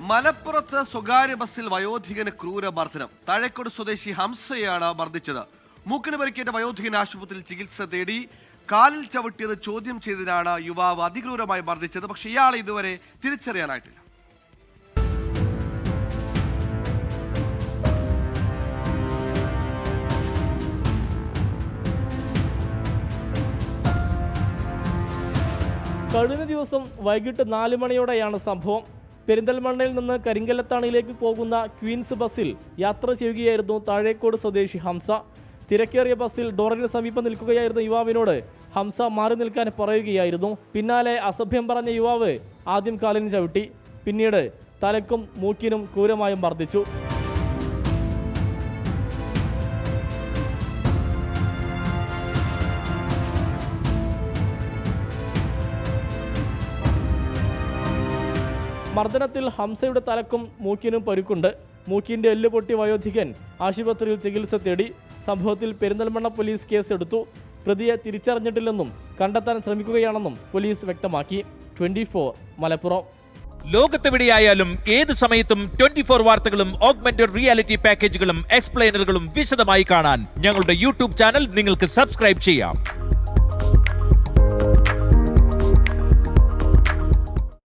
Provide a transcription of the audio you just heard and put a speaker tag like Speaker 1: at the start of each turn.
Speaker 1: മലപ്പുറത്ത് സ്വകാര്യ ബസ്സിൽ വയോധികന് ക്രൂരമർദ്ദനം. താഴേക്കോട് സ്വദേശി ഹംസയാണ് മർദ്ദിച്ചത്. മൂക്കിന് പരിക്കേറ്റ വയോധികൻ ആശുപത്രിയിൽ ചികിത്സ തേടി കാലിൽ ചവിട്ടിയത് ചോദ്യം ചെയ്തതിനാണ് യുവാവ് അതിക്രൂരമായി മർദ്ദിച്ചത്. പക്ഷേ ഇയാളെ ഇതുവരെ തിരിച്ചറിയാനായിട്ടില്ല.
Speaker 2: കഴിഞ്ഞ ദിവസം വൈകിട്ട് നാല് മണിയോടെയാണ് സംഭവം. പെരിന്തൽമണ്ണയിൽ നിന്ന് കരിങ്കല്ലത്താണിയിലേക്ക് പോകുന്ന ക്വീൻസ് ബസ്സിൽ യാത്ര ചെയ്യുകയായിരുന്നു താഴേക്കോട് സ്വദേശി ഹംസ. തിരക്കേറിയ ബസ്സിൽ ഡോറിന് സമീപം നിൽക്കുകയായിരുന്ന യുവാവിനോട് ഹംസ മാറി നിൽക്കാൻ പറയുകയായിരുന്നു. പിന്നാലെ അസഭ്യം പറഞ്ഞ യുവാവ് ആദ്യം കാലിന് ചവിട്ടി. പിന്നീട് തലക്കും മൂക്കിനും ക്രൂരമായും മർദ്ദിച്ചു. മർദ്ദനത്തിൽ ഹംസയുടെ തലക്കും മൂക്കിനും പരുക്കുണ്ട്. മൂക്കിന്റെ എല്ല് പൊട്ടി വയോധികൻ ആശുപത്രിയിൽ ചികിത്സ തേടി സംഭവത്തിൽ പെരിന്തൽമണ്ണ പോലീസ് കേസെടുത്തു. പ്രതിയെ തിരിച്ചറിഞ്ഞിട്ടില്ലെന്നും കണ്ടെത്താൻ ശ്രമിക്കുകയാണെന്നും പോലീസ് വ്യക്തമാക്കി. ട്വന്റി മലപ്പുറം.
Speaker 3: ലോകത്തെവിടെയായാലും ഏത് സമയത്തും ട്വന്റി ഫോർ വാർത്തകളും ഓഗ്മെന്റഡ് റിയാലിറ്റി പാക്കേജുകളും എക്സ്പ്ലെയിനറുകളും വിശദമായി കാണാൻ ഞങ്ങളുടെ യൂട്യൂബ് ചാനൽ നിങ്ങൾക്ക് സബ്സ്ക്രൈബ് ചെയ്യാം.